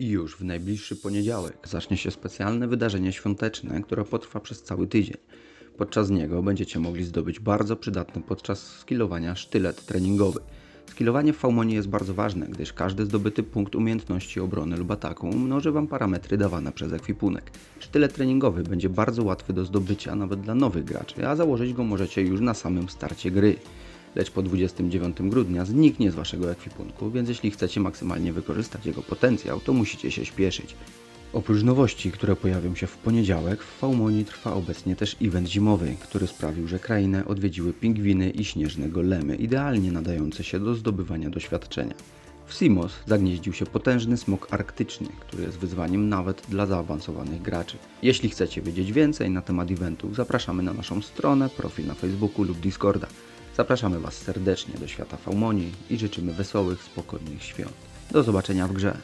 I już w najbliższy poniedziałek zacznie się specjalne wydarzenie świąteczne, które potrwa przez cały tydzień. Podczas niego będziecie mogli zdobyć bardzo przydatny podczas skillowania sztylet treningowy. Skillowanie w Faumonie jest bardzo ważne, gdyż każdy zdobyty punkt umiejętności obrony lub ataku umnoży Wam parametry dawane przez ekwipunek. Sztylet treningowy będzie bardzo łatwy do zdobycia nawet dla nowych graczy, a założyć go możecie już na samym starcie gry. Lecz po 29 grudnia zniknie z Waszego ekwipunku, więc jeśli chcecie maksymalnie wykorzystać jego potencjał, to musicie się śpieszyć. Oprócz nowości, które pojawią się w poniedziałek, w Faumonii trwa obecnie też event zimowy, który sprawił, że krainę odwiedziły pingwiny i śnieżne golemy, idealnie nadające się do zdobywania doświadczenia. W Simos zagnieździł się potężny smok arktyczny, który jest wyzwaniem nawet dla zaawansowanych graczy. Jeśli chcecie wiedzieć więcej na temat eventu, zapraszamy na naszą stronę, profil na Facebooku lub Discorda. Zapraszamy Was serdecznie do świata Faumonii i życzymy wesołych, spokojnych świąt. Do zobaczenia w grze.